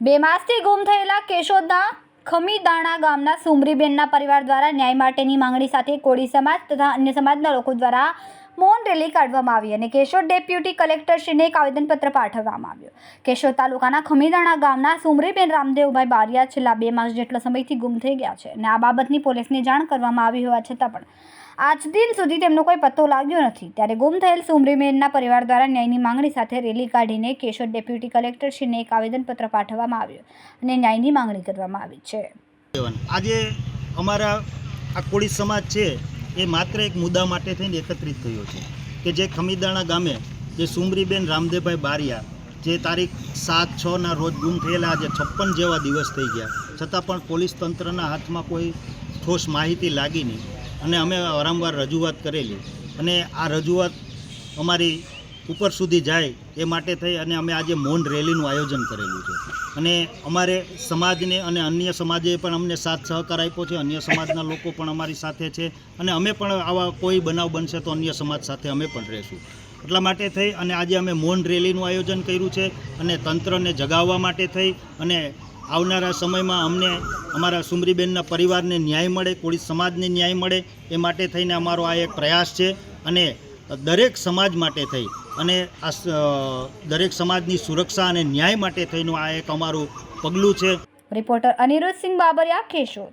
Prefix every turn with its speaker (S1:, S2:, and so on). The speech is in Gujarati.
S1: બે માસથી ગુમ થયેલા કેશોદના ખમીદાણા ગામના સુમરીબેનના પરિવાર દ્વારા ન્યાય માટેની માંગણી સાથે કોળી સમાજ તથા અન્ય સમાજના લોકો દ્વારા મૌન રેલી કાઢવામાં આવી અને કેશોદ ડેપ્યુટી કલેક્ટરશ્રીને એક આવેદનપત્ર પાઠવવામાં આવ્યું. કેશોદ તાલુકાના ખમીદાણા ગામના સુમરીબેન રામદેવભાઈ બારિયા છેલ્લા બે માસ જેટલા સમયથી ગુમ થઈ ગયા છે અને આ બાબતની પોલીસને જાણ કરવામાં આવી હોવા છતાં પણ આજ દિન સુધી તેમનો કોઈ પત્તો લાગ્યો નથી. ત્યારે ગુમ થયેલ સુમરીબેનના પરિવાર દ્વારા ન્યાયની માંગણી સાથે રેલી કાઢીને કેશોદ ડેપ્યુટી કલેક્ટરશ્રીને એક આવેદનપત્ર પાઠવવામાં આવ્યું અને ન્યાયની માંગણી કરવામાં આવી છે.
S2: આજે અમારા આ કોળી સમાજ છે, એ માત્ર એક મુદ્દા માટે થઈને એકત્રિત થયો છે કે જે ખમીદાણા ગામે જે સુમરીબેન રામદેવભાઈ બારિયા, જે તારીખ સાત છના રોજ ગુમ થયેલા આજે છપ્પન જેવા દિવસ થઈ ગયા. છતાં પણ પોલીસ તંત્રના હાથમાં કોઈ ઠોસ માહિતી લાગી નહીં. અને અમે વારંવાર રજૂઆત કરેલી. અને આ રજૂઆત અમારી ઉપર સુધી જાય એ માટે થઈ અને અમે આજે મૌન રેલીનું આયોજન કરેલું છે. અને અમારે સમાજને અને અન્ય સમાજે પણ અમને સાથ સહકાર આપ્યો છે. અન્ય સમાજના લોકો પણ અમારી સાથે છે. અને અમે પણ આવા કોઈ બનાવ બનશે તો અન્ય સમાજ સાથે અમે પણ રહીશું. એટલા માટે થઈ અને આજે અમે મૌન રેલીનું આયોજન કર્યું છે. અને તંત્રને જગાવવા માટે થઈ અને આવનારા સમયમાં અમને અમારા સુમરીબેનના પરિવારને ન્યાય મળે કોળી સમાજને ન્યાય મળે, એ માટે થઈને અમારો આ એક પ્રયાસ છે અને દરેક સમાજ માટે થઈ અને આ દરેક સમાજની સુરક્ષા અને ન્યાય માટે થઈનું આ એક અમારું પગલું છે.
S1: રિપોર્ટર અનિરુદ્ધ સિંહ બાબરિયા, કેશોદ.